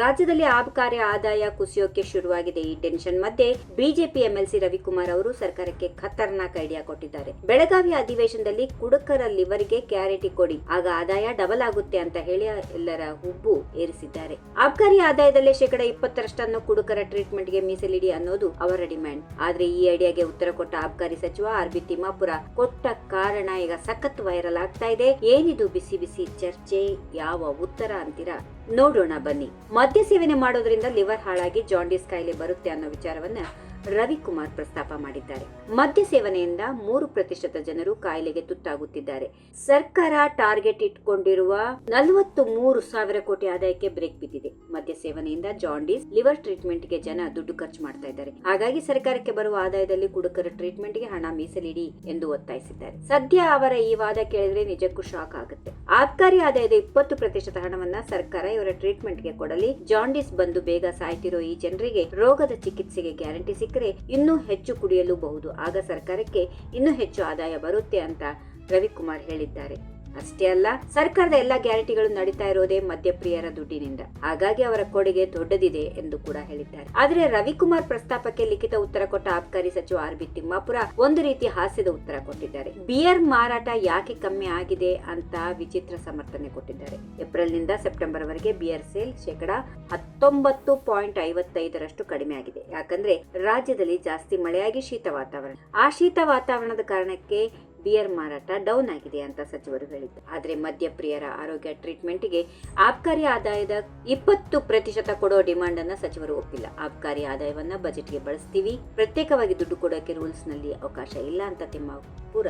ರಾಜ್ಯದಲ್ಲಿ ಆಬಕಾರಿ ಆದಾಯ ಕುಸಿಯೋಕೆ ಶುರುವಾಗಿದೆ. ಈ ಟೆನ್ಷನ್ ಮಧ್ಯೆ ಬಿಜೆಪಿ ಎಂಎಲ್ಸಿ ರವಿಕುಮಾರ್ ಅವರು ಸರ್ಕಾರಕ್ಕೆ ಖತರ್ನಾಕ್ ಐಡಿಯಾ ಕೊಟ್ಟಿದ್ದಾರೆ. ಬೆಳಗಾವಿ ಅಧಿವೇಶನದಲ್ಲಿ ಕುಡುಕರ ಲಿವರ್ಗೆ ಕ್ಯಾರಿಟಿ ಕೊಡಿ, ಆಗ ಆದಾಯ ಡಬಲ್ ಆಗುತ್ತೆ ಅಂತ ಹೇಳಿ ಎಲ್ಲರ ಹುಬ್ಬು ಏರಿಸಿದ್ದಾರೆ. ಆಬಕಾರಿ ಆದಾಯದಲ್ಲೇ ಶೇಕಡ ಇಪ್ಪತ್ತರಷ್ಟನ್ನು ಕುಡುಕರ ಟ್ರೀಟ್ಮೆಂಟ್ಗೆ ಮೀಸಲಿಡಿ ಅನ್ನೋದು ಅವರ ಡಿಮ್ಯಾಂಡ್. ಆದ್ರೆ ಈ ಐಡಿಯಾಗೆ ಉತ್ತರ ಕೊಟ್ಟ ಆಬಕಾರಿ ಸಚಿವ ಆರ್ ಬಿ ತಿಮ್ಮಾಪುರ, ಕೊಟ್ಟ ಕಾರಣ ಈಗ ಸಖತ್ ವೈರಲ್ ಆಗ್ತಾ ಇದೆ. ಏನಿದು ಬಿಸಿ ಬಿಸಿ ಚರ್ಚೆ, ಯಾವ ಉತ್ತರ ಅಂತೀರಾ? ನೋಡೋಣ ಬನ್ನಿ. ಮದ್ಯ ಸೇವನೆ ಮಾಡೋದ್ರಿಂದ ಲಿವರ್ ಹಾಳಾಗಿ ಜಾಂಡೀಸ್ ಕಾಯಿಲೆ ಬರುತ್ತೆ ಅನ್ನೋ ವಿಚಾರವನ್ನ ರವಿಕುಮಾರ್ ಪ್ರಸ್ತಾಪ ಮಾಡಿದ್ದಾರೆ. ಮದ್ಯ ಸೇವನೆಯಿಂದ ಮೂರು ಪ್ರತಿಶತ ಜನರು ಕಾಯಿಲೆಗೆ ತುತ್ತಾಗುತ್ತಿದ್ದಾರೆ. ಸರ್ಕಾರ ಟಾರ್ಗೆಟ್ ಇಟ್ಕೊಂಡಿರುವ ನಲವತ್ತು ಮೂರು ಸಾವಿರ ಕೋಟಿ ಆದಾಯಕ್ಕೆ ಬ್ರೇಕ್ ಬಿದ್ದಿದೆ. ಮದ್ಯ ಸೇವನೆಯಿಂದ ಜಾಂಡೀಸ್, ಲಿವರ್ ಟ್ರೀಟ್ಮೆಂಟ್ಗೆ ಜನ ದುಡ್ಡು ಖರ್ಚು ಮಾಡ್ತಾ ಇದ್ದಾರೆ. ಹಾಗಾಗಿ ಸರ್ಕಾರಕ್ಕೆ ಬರುವ ಆದಾಯದಲ್ಲಿ ಕುಡುಕರ ಟ್ರೀಟ್ಮೆಂಟ್ಗೆ ಹಣ ಮೀಸಲಿಡಿ ಎಂದು ಒತ್ತಾಯಿಸಿದ್ದಾರೆ. ಸದ್ಯ ಅವರ ಈ ವಾದ ಕೇಳಿದ್ರೆ ನಿಜಕ್ಕೂ ಶಾಕ್ ಆಗುತ್ತೆ. ಆಬ್ಕಾರಿ ಆದಾಯದ ಇಪ್ಪತ್ತು ಪ್ರತಿಶತ ಹಣವನ್ನ ಸರ್ಕಾರ ಇವರ ಟ್ರೀಟ್ಮೆಂಟ್ಗೆ ಕೊಡಲಿ. ಜಾಂಡೀಸ್ ಬಂದು ಬೇಗ ಸಾಯ್ತಿರೋ ಈ ಜನರಿಗೆ ರೋಗದ ಚಿಕಿತ್ಸೆಗೆ ಗ್ಯಾರಂಟಿ ಸಿಕ್ಕರೆ ಇನ್ನೂ ಹೆಚ್ಚು ಕುಡಿಯಲೂಬಹುದು. ಆಗ ಸರ್ಕಾರಕ್ಕೆ ಇನ್ನೂ ಹೆಚ್ಚು ಆದಾಯ ಬರುತ್ತೆ ಅಂತ ರವಿಕುಮಾರ್ ಹೇಳಿದ್ದಾರೆ. ಅಷ್ಟೇ ಅಲ್ಲ, ಸರ್ಕಾರದ ಎಲ್ಲಾ ಗ್ಯಾರಂಟಿಗಳು ನಡೀತಾ ಇರೋದೇ ಮದ್ಯಪ್ರಿಯರ ದುಡ್ಡಿನಿಂದ. ಹಾಗಾಗಿ ಅವರ ಕೊಡುಗೆ ದೊಡ್ಡದಿದೆ ಎಂದು ಕೂಡ ಹೇಳಿದ್ದಾರೆ. ಆದರೆ ರವಿಕುಮಾರ್ ಪ್ರಸ್ತಾಪಕ್ಕೆ ಲಿಖಿತ ಉತ್ತರ ಕೊಟ್ಟ ಆಬಕಾರಿ ಸಚಿವ ಆರ್ ಬಿ ತಿಮ್ಮಾಪುರ ಒಂದು ರೀತಿ ಹಾಸ್ಯದ ಉತ್ತರ ಕೊಟ್ಟಿದ್ದಾರೆ. ಬಿಯರ್ ಮಾರಾಟ ಯಾಕೆ ಕಮ್ಮಿ ಆಗಿದೆ ಅಂತ ವಿಚಿತ್ರ ಸಮರ್ಥನೆ ಕೊಟ್ಟಿದ್ದಾರೆ. ಏಪ್ರಿಲ್ನಿಂದ ಸೆಪ್ಟೆಂಬರ್ ವರೆಗೆ ಬಿಯರ್ ಸೇಲ್ ಶೇಕಡ ಹತ್ತೊಂಬತ್ತು ಪಾಯಿಂಟ್ ಐವತ್ತೈದರಷ್ಟು ಕಡಿಮೆ ಆಗಿದೆ. ಯಾಕಂದ್ರೆ ರಾಜ್ಯದಲ್ಲಿ ಜಾಸ್ತಿ ಮಳೆಯಾಗಿ ಶೀತ ವಾತಾವರಣ. ಆ ಶೀತ ವಾತಾವರಣದ ಕಾರಣಕ್ಕೆ ಬಿಯರ್ ಮಾರಾಟ ಡೌನ್ ಆಗಿದೆ ಅಂತ ಸಚಿವರು ಹೇಳಿದ್ದು ಆದರೆ ಮದ್ಯಪ್ರಿಯರ ಆರೋಗ್ಯ ಟ್ರೀಟ್ಮೆಂಟ್ಗೆ ಆಬ್ಕಾರಿ ಆದಾಯದ ಇಪ್ಪತ್ತು ಪ್ರತಿಶತ ಕೊಡೋ ಡಿಮಾಂಡ್ ಅನ್ನ ಸಚಿವರು ಒಪ್ಪಿಲ್ಲ. ಆಬ್ಕಾರಿ ಆದಾಯವನ್ನ ಬಜೆಟ್ಗೆ ಬಳಸ್ತೀವಿ. ಪ್ರತ್ಯೇಕವಾಗಿ ದುಡ್ಡು ಕೊಡೋಕೆ ರೂಲ್ಸ್ನಲ್ಲಿ ಅವಕಾಶ ಇಲ್ಲ ಅಂತ ತಿಮ್ಮಾಪುರ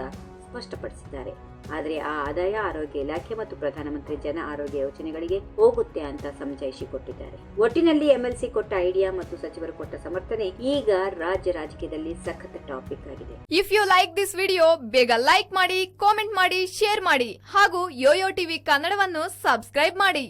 ಸ್ಪಷ್ಟಪಡಿಸಿದ್ದಾರೆ. ಆದರೆ ಆ ಆದಾಯ ಆರೋಗ್ಯ ಇಲಾಖೆ ಮತ್ತು ಪ್ರಧಾನಮಂತ್ರಿ ಜನ ಆರೋಗ್ಯ ಯೋಜನೆಗಳಿಗೆ ಹೋಗುತ್ತೆ ಅಂತ ಸಮಜಾಯಿಷಿ ಕೊಟ್ಟಿದ್ದಾರೆ ಒಟ್ಟಿನಲ್ಲಿ ಎಂಎಲ್ಸಿ ಕೊಟ್ಟ ಐಡಿಯಾ ಮತ್ತು ಸಚಿವರು ಕೊಟ್ಟ ಸಮರ್ಥನೆ ಈಗ ರಾಜ್ಯ ರಾಜಕೀಯದಲ್ಲಿ ಸಖತ್ ಟಾಪಿಕ್ ಆಗಿದೆ. If you like this video ಬೇಗ ಲೈಕ್ ಮಾಡಿ ಕಾಮೆಂಟ್ ಮಾಡಿ ಶೇರ್ ಮಾಡಿ ಹಾಗೂ ಯೋಯೋ ಟಿವಿ ಕನ್ನಡವನ್ನು ಸಬ್ಸ್ಕ್ರೈಬ್ ಮಾಡಿ.